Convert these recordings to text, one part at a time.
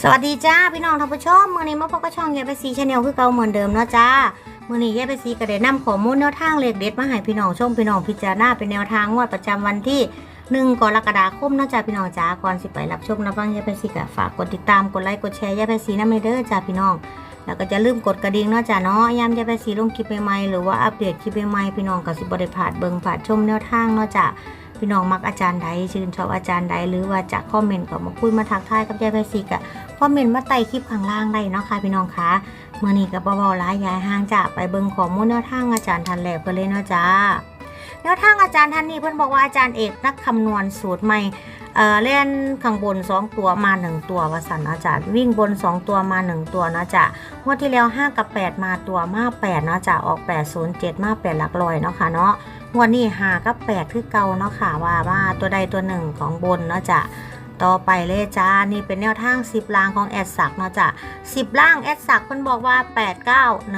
สวัสดีจ้าพี่น้องท่านผู้ชมมื่อนี้มาพบกับช่องเยไปซีชาแนลคือเก่าเหมือนเดิมเนาะจ้ามื่อนี้เยไปซีก็ได้นำข้อมูลแนวทางเลขเด็ดมาให้พี่น้องชมพี่น้องพิจารณาเป็นแนวทางงวดประจำวันที่หนึ่งกรกฎาคมเนาะจ้าพี่น้องจ้าก่อนสิไปรับชมรับฟังเยไปซีก็ฝากกดติดตามกดไลค์กดแชร์เยไปซีน้ำเด้อจ้าพี่น้อง แล้วก็จะลืมกดกระดิ่งเนาะจ้าเนาะยามเยไปซีลงคลิปใหม่ๆหรือว่าอัปเดตคลิปใหม่ๆพี่น้องก็สิบ่ได้พลาดเบิ่งพลาดชมแนวทางเนาะจ้า พี่น้องมักอาจารย์ใดชื่นชอบอาจารย์ใดหรือว่าจะคอมเมนต์ก็มาคุยมาทักทายกับยายไพศิกอะคอมเมนต์มาใต้คลิปข้างล่างได้เนาะค่ะพี่น้องคะเมื่อนี้กับเบาๆร้ายยายห่างจะไปเบิ่งข้อมูลแนวทางอาจารย์ทันแหลกเพื่อนเลยเนาะจ้าแนวทางอาจารย์ท่านนี้เพื่อนบอกว่าอาจารย์เอกนักคำนวณสูตรใหม่ เล่นข้างบน 2 ตัวมา 1 ตัววสันอาจารย์วิ่งบน 2 ตัวมา 1 ตัวนะจ้ะงวดที่แล้ว 5 กับ 8 มาตัวมา 8 นะจ้ะออก 807 มา 8 หลักลอยเนาะค่ะเนาะงวดนี้หากับแปดคือเก่าเนาะค่ะว่าว่าตัวใดตัวหนึ่งของบนเนาะจ้ะต่อไปเลยจ้า นี่เป็นแนวทาง 10 ล่างของแอดสักเนาะจ้ะ10 ล่างแอดสักเพิ่นบอกว่า 8 9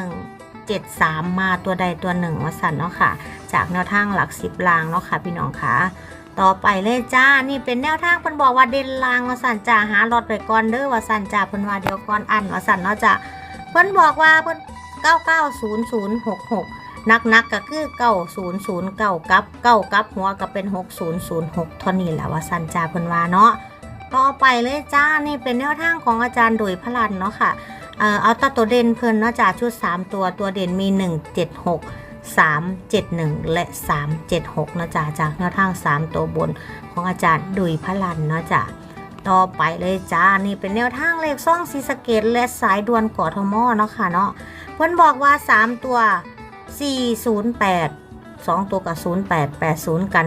1 7 3 มาตัวใดตัวหนึ่งว่าสันเนาะค่ะ จากแนวทางหลัก 10ล่างเนาะค่ะพี่น้องค่ะ ต่อไปเลยจ้า นี่เป็นแนวทางเพิ่นบอกว่าเด่นลางว่าสันจ้าหารถไปก่อนเด้อว่าสันจ้าเพิ่นว่าเดี๋ยวก่อนอันว่าสันเนาะจ้ะเพิ่นบอกว่าเพิ่น990066นักนักก็คือเก้าศูนย์ศูนย์เก้ากับเก้ากับหัวก็เป็นหกศูนย์ศูนย์หกเท่านี้แหละว่าสันจ่าเพิ่นว่าเนาะต่อไปเลยจ้า นี่เป็นแนวทางของอาจารย์โดยพลันเนาะค่ะ เอ่อเอาตัตัวเด่นเพิ่นเนาะจ้าชุด 3 ตัวตัวเด่นมี 1 3 7 1 และ 3 7 6เนะจ้าจากแนวทาง 3 ตัวบนของอาจารย์โดยพลันเนาะจ้าต่อไปเลยจ้า นี่เป็นแนวทางเลขซ่องซีสเกตและสายด่วนกอทมเนาะค่ะเนาะเพิ่นบอกว่า 3 ตัว 408 2 ตัวกับ 08 80 กัน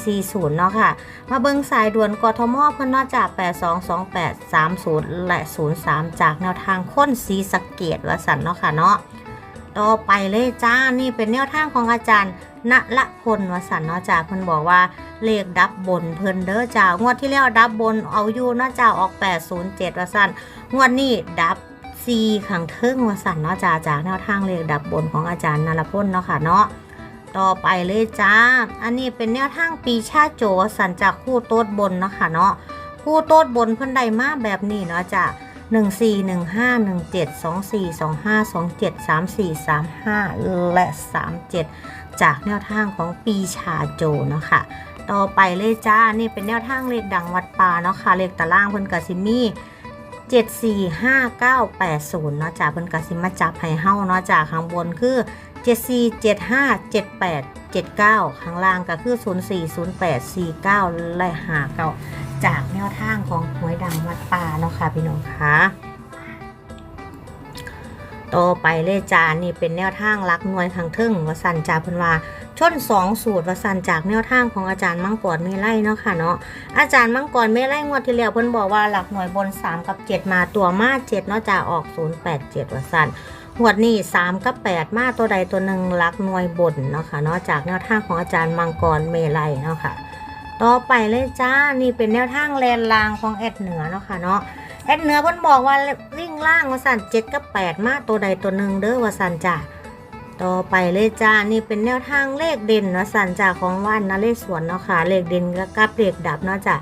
0440 เนาะค่ะ มาเบิงสายด่วนกทมเพิ่นนอกจาก 8228 30 และ 03 จากแนวทางค้นสีสเกตวสันเนาะค่ะเนาะ ต่อไปเลยจ้า นี่เป็นแนวทางของอาจารย์ณละพลวสันเนาะจ้าเพิ่นบอกว่าเลขดับบนเพิ่นเด้อจ้างวดที่แล้วดับบนเอาอยู่เนาะจ้าออก807วสันงวดนี้ดับซีขังเทิงวสันเนาะจ้าจากแนวทางเลขดับบนของอาจารย์นรพลเนาะค่ะเนาะต่อไปเลยจ้า อันนี้เป็นแนวทางปีชาโจวสันจากคู่โต๊ดบนเนาะค่ะเนาะคู่โต๊ดบนเพิ่นได้มาแบบนี้เนาะจ้า หนึ่งสี่หนึ่งห้าหนึ่งเจ็ดสองสี่สองห้าสองเจ็ดสามสี่สามห้าและสามเจ็ดจากแนวทางของปีชาโจเนาะค่ะ ต่อไปเลยจ้า นี่เป็นแนวทางเลขดังวัดป่าเนาะค่ะเลขตารางเพิ่นกสิมี่ 7 4 5 9 8 0เนาะจ้าเพิ่นกสิมาจับให้เฮาเนาะจ้าข้างบนคือ 7 4 7 5 7 8 7 9 ข้างล่างก็คือ 0 4 0 8 4 9และ5 9จากแนวทางของหวยดังวัดป่าเนาะค่ะพี่น้องคะต่อไปเลยจานี่เป็นแนวทางรักหน่วยทางทึ่งวสันจาเพิ่นว่า ชนสองสูตรวสันจากแนวทางของอาจารย์มังกรเมไล่เนาะค่ะเนาะอาจารย์มังกรไม่ไล่งวดที่แล้วเพิ่นบอกว่าหลักหน่วยบน 3 กับ 7 มาตัวมา7เนาะจะออก 087วสันงวดนี้3กับ 8 มาตัวใดตัวหนึ่งหลักหน่วยบนเนาะค่ะเนาะจากแนวทางของอาจารย์มังกรเมไลเนาะค่ะต่อไปเลยจ้า นี่เป็นแนวทางแลนลางของแอดเหนือเนาะค่ะเนาะ แอดเหนือเพิ่นบอกว่าวิ่งล่างว่าสั่น7กับ8มาตัวใดตัวหนึ่งเด้อวสันจ้า ต่อไปเลยจ้า นี่เป็นแนวทางเลขเด่นเนาะสันจากของว่านนเรศวรเนาะค่ะ เลขเด่นกับเลขดับเนาะจ้ะ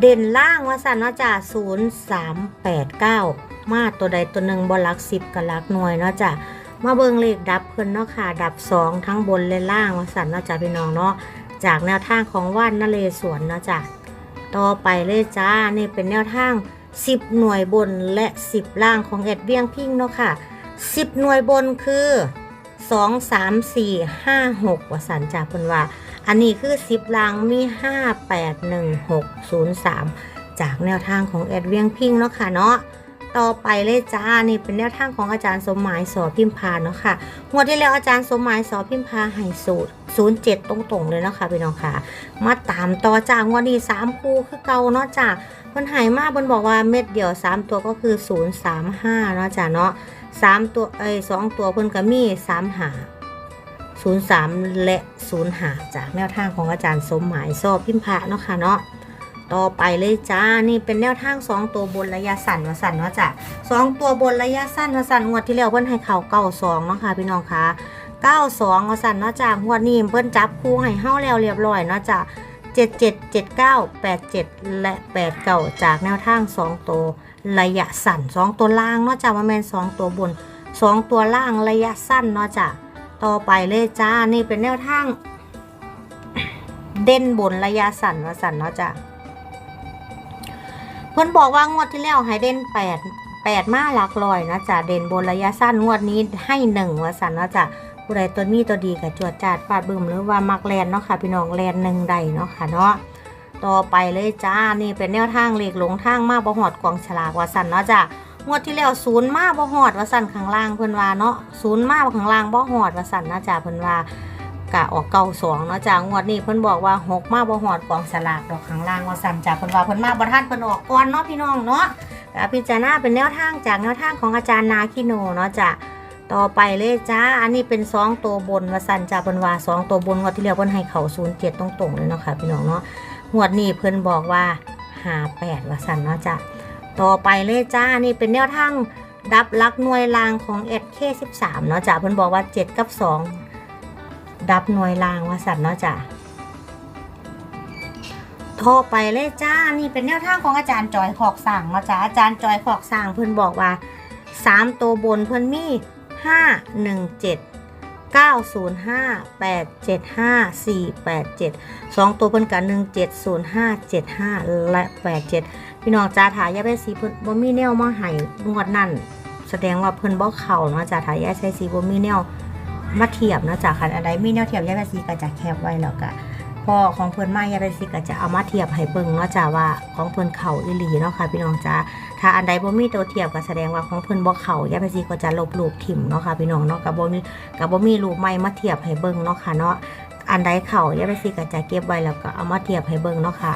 เด่นล่างว่าสันเนาะจ้ะศูนย์สามแปดเก้ามาตัวใดตัวหนึ่งบนหลักสิบกับลักหน่วยเนาะจ้ะมาเบิ่งเลขดับเพิ่นเนาะค่ะ ดับสองทั้งบนและล่างว่าสันเนาะจ้ะพี่น้องเนาะ จากแนวทางของว่านนเรศวรเนาะจ้ะต่อไปเลยจ้า นี่เป็นแนวทาง10หน่วยบนและ10ล่างของเอ็ดเวียงพิงเนาะค่ะ10หน่วยบนคือ สองสามสี่ห้าหกวสันจากเพิ่นว่า อันนี้คือสิบลางมีห้าแปดหนึ่งหกศูนย์สามจากแนวทางของแอดเวียงพิงเนาะค่ะเนาะต่อไปเลยจ้า นี่เป็นแนวทางของอาจารย์สมหมายสอพิมพาเนาะค่ะ งวดที่แล้วอาจารย์สมหมายสอพิมพาให้สูตรศูนย์เจ็ดตรงๆเลยเนาะค่ะพี่น้องค่ะ มาตามต่อจากงวดนี้สามคู่คือเก่าเนาะจ้าเพิ่นหายมาเพิ่นบอกว่าเม็ดเดียวสามตัวก็คือศูนย์สามห้าเนาะจ้าเนาะ สามตัวเอ้สองตัวเพิ่นก็มีสามหาศูนย์สามและศูนย์หาจากแนวทางของอาจารย์สมหมายซอบพิมพะเนาะค่ะเนาะต่อไปเลยจ้า นี่เป็นแนวทางสองตัวบนระยะสั้นวาสั้นเนาะจ้ะสองตัวบนระยะสั้นวาสั้นงวดที่แล้วเพิ่นให้เข่าเก้าสองเนาะค่ะพี่น้องคะเก้าสองวาสั้นเนาะจ้ะงวดนี้เพิ่นจับคู่ให้เฮาแล้วเรียบร้อยเนาะจ้ะเจ็ดเจ็ดเจ็ดเก้าแปดเจ็ดและแปดเก้าจากแนวทางสองตัว ระยะสั้นสองตัวล่างเนาะจ้ะว่าแมนสองตัวบนสองตัวล่างระยะสั้นเนาะจ้ะต่อไปเลยจ้านี่เป็นแนวทาง เด่นบนระยะสั้นว่าสั้นเนาะจ้ะเพิ่อนบอกว่างวดที่แล้วให้เด่นแปดแปดมาหลักลอยนะจ้ะเด่นบนระยะสั้นงวดนี้ให้หนึ่งว่าสั้นเนาะจ้ะผู้ใดตัวมีตัวดีกับจวดจาดฟาดบึมหรือว่ามักแลนเนาะค่ะพี่น้องแลนหนึ่งใดเนาะค่ะเนาะ ต่อไปเลยจ้า นี่เป็นแนวทางเลขหลงทางมาบ่หอดกองฉลากว่าสันเนาะจ้ะงวดที่แล้วศูนย์มาบ่หอดว่าสันข้างล่างเพิ่นว่าเนาะศูนย์มาข้างล่างบ่หอดว่าสันนะจ้ะเพิ่นว่ากะออกเก่าสองเนาะจ้ะงวดนี้เพิ่นบอกว่าหกมาบ่หอดกองฉลากดอกข้างล่างว่าสันจ้ะเพิ่นว่าเพิ่นมาบ่ทันเพิ่นออกก่อนเนาะพี่น้องเนาะก็พิจารณาเป็นแนวทางจากแนวทางของอาจารย์นาคิโนเนาะจ้ะต่อไปเลยจ้า อันนี้เป็นสองตัวบนว่าสันจ้ะเพิ่นว่าสองตัวบนงวดที่แล้วเพิ่นให้เข้า07ตรงๆเลยเนาะค่ะพี่น้องเนาะ หวดนี้เพิ่นบอกว่าหาแปดว่าสันเนาะจ้ะต่อไปเลยจ้านี่เป็นแนวทางดับลักหน่วยรางของเอ็ดเคสิบสามเนาะจ้ะเพิ่นบอกว่าเจ็ดกับสองดับหน่วยรางว่าสันเนาะจ้ะท่อไปเลยจ้า นี่เป็นแนวทางของอาจารย์จอยขอกสั่งมาจ้าอาจารย์จอยขอกสั่งเพื่อนบอกว่าสามตัวบนเพื่อนมีห้าหนึ่งเจ็ด 905875487 2 ตัวเพิ่นกัน170575 และ 87 พี่น้องจ้าถ่ายยาไปสีเพิ่นบ่มีแนวมาให้งวดนั่นแสดงว่าเพิ่นบ่เข่าเนาะจ้าถ่ายยาใช้สีบ่มีแนวมาเทียบเนาะจ้าคันอะไรมีแนวเทียบยาไปสีก็จะแคบไว้แล้วก็พอของเพิ่นมายาไปสีก็จะเอามาเทียบให้เบิ่งเนาะจ้าว่าของเพิ่นเข่าอีหลีเนาะค่ะพี่น้องจ้า ถ้าอันใดบ่มีตัวเทียบก็แสดงว่าของเพิ่นบ่เขายาไปสีก็จะลบรูปถิ่มเนาะค่ะพี่น้องเนาะก็บ่มีกับบ่มีรูปใหม่มาเทียบให้เบิ่งเนาะค่ะเนาะอันใดเข่าย่าไปสิก็จะเก็บไว้แล้วก็เอามาเทียบให้เบิ่งเนาะค่ะ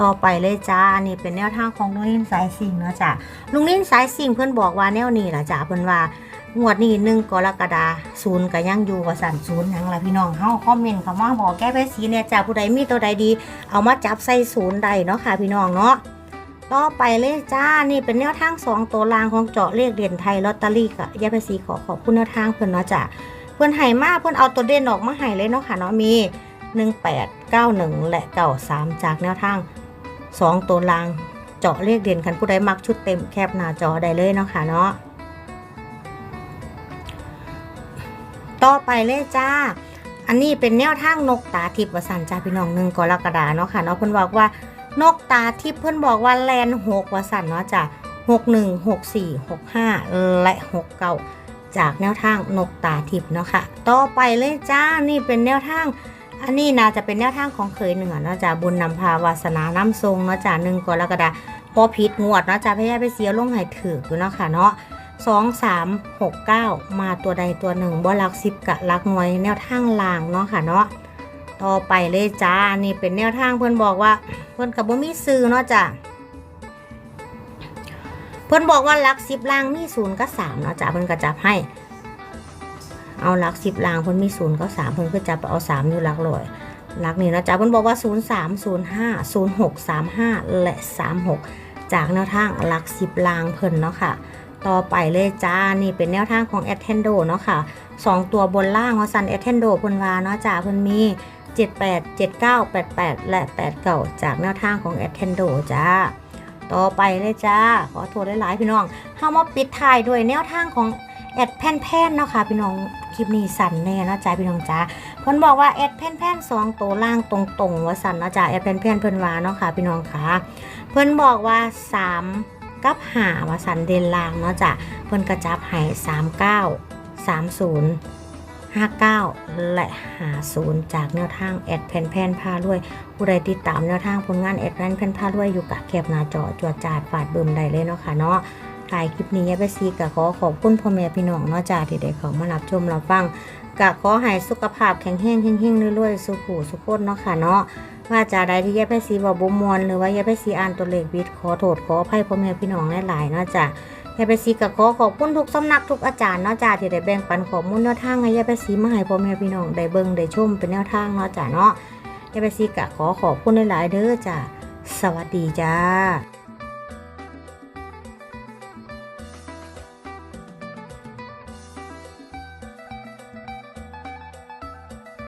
ต่อไปเลยจ้า อันนี้เป็นแนวทางของลุงนิ่นสายสิงเนาะจ้ะลุงนิ่นสายสิงเพิ่อนบอกว่าแนวนี้แหละจ้ะเพิ่นว่างวดนี้หนึ่งกรกฎาศูนย์ก็ยังอยู่ว่าสั่นศูนย์ยังละพี่น้องเฮาคอมเมนต์เข้ามาบอกแก้ไปสีเนี่ยจ้ะผู้ใดมีตัวใดดี เอามาจับใส่ศูนย์ใดเนาะค่ะพี่น้องเนาะ ต่อไปเลยจ้า นี่เป็นแนวทางสองตัวรางของเจาะเลขเด่นไทยลอตเตอรี่กับยาภาษีขอขอบคุณแนวทางเพิ่อนเนาะจ้ะเพิ่อนให้มากเพิ่อนเอาตัวเด่นออกมาให้เลยเนาะค่ะเนาะมี 1891 และ93จากแนวทาง 2 ตัวรางเจาะเลขเด่นคันผู้ใดมักชุดเต็มแคบหน้าจอได้เลยเนาะค่ะเนาะต่อไปเลยจ้า อันนี้เป็นแนวทางนกตาทิพย์วสันจ้าพี่น้องหนึ่งกรกฎาเนาะค่ะเนาะเพิ่อนบอกว่า นกตาทิพย์เพิ่อนบอกว่าแลนหกวาสันเนาะจ้ะหกหนึ่งหกสี่หกห้าและหกเก้าจากแนวทางนกตาทิพย์เนาะค่ะ ต่อไปเลยจ้า นี่เป็นแนวทาง อันนี้น่าจะเป็นแนวทางของเคยเหนือเนาะจ้ะบุญนำพาวาสนาน้ำทรงเนาะจ้ะหนึ่งกรกฎาพอผิดงวดเนาะจ้ะพยายามไปเสียลงให้ถืออยู่เนาะค่ะเนาะสองสามหกเก้ามาตัวใดตัวหนึ่งบ่ลักสิบกะลักหน่วยแนวทางลางเนาะค่ะเนาะ ต่อไปเลยจ้า นี่เป็นแนวทางเพิ่อนบอกว่า เพิ่อนกับบ่มีซื้อเนาะจ้ะ เพิ่อนบอกว่าลักสิบลางมีศูนย์กับสามเนาะจ้ะเพิ่อนก็จับให้ เอาลักสิบลางเพิ่อนมีศูนย์กับสามเพิ่อนก็จับเอาสามอยู่ลักร้อยลักนี่นะจ้ะเพิ่อนบอกว่าศูนย์สามศูนย์ห้าศูนย์หกสามห้าและสามหกจากแนวทางหลักสิบลางเพิ่นเนาะค่ะ ต่อไปเลยจ้า นี่เป็นแนวทางของ a t t e n d o เนาะค่ะ 2 ตัวบนล่างว่าซัน a t t e n d o เพิ่นว่าเนาะจ้าเพิ่นมี 78 79 88 และ89จากแนวทางของ a t t e n d o จ้า ต่อไปเลยจ้า ขอโทษหลายๆพี่น้องเฮามาปิดท้ายด้วยแนวทางของแอดแผ่นแผ่นเนาะค่ะพี่น้องคลิปนี้สั่นแน่เนาะจ้าพี่น้องจ้าเพิ่นบอกว่าแอดแผ่นแผ่นสองตัวล่างตรงๆว่าสั่นเนาะจ้าแอดแผ่นแผ่นเพิ่นว่าเนาะค่ะพี่น้องค่ะเพิ่นบอกว่า3กับหาว่าสั่นเดนลางเนาะจ้ะเพิ่นกระจับให้สามเก้าสามศูนย์ ห้าเก้าและหาศูนย์จากแนวทางแอดแผ่นแผ่นพาด้วยผู้ใดติดตามแนวทางผลงานแอดแผ่นแผ่นพาด้วยอยู่กับแคบหน้าจอจวดจาดฝาดเบิ่มได้เลยเนาะค่ะเนาะถ่ายคลิปนี้ยายไปซีกะขอขอบคุณพ่อแม่พี่น้องเนาะจ้าที่ได้เขามารับชมรับฟังกะขอให้สุขภาพแข็งแรงเฮงๆรวยๆสุขูสุขคนเนาะค่ะเนาะว่าจาใดที่แย่ไปสีบอกบุมวลหรือว่าแย่ไปสีอ่านตัวเลขวิดขอโทษขออภัยพ่อแม่พี่น้องหลายๆเนาะจ้ ยาย่ไปสีก็ขอขอบคุณทุกสำนักทุกอาจารย์เนาะจ้าที่ได้แบ่งปันข้อมูลแนวทางให้ยาย่ไปสีมาให้พ่อแม่พี่น้องได้เบิ่งได้ชมเป็นแนวทางเนาะจ้าเนาะยาย่ไปสีก็ขอขอบคุณหลายๆเด้อจ้าสวัสดีจ้า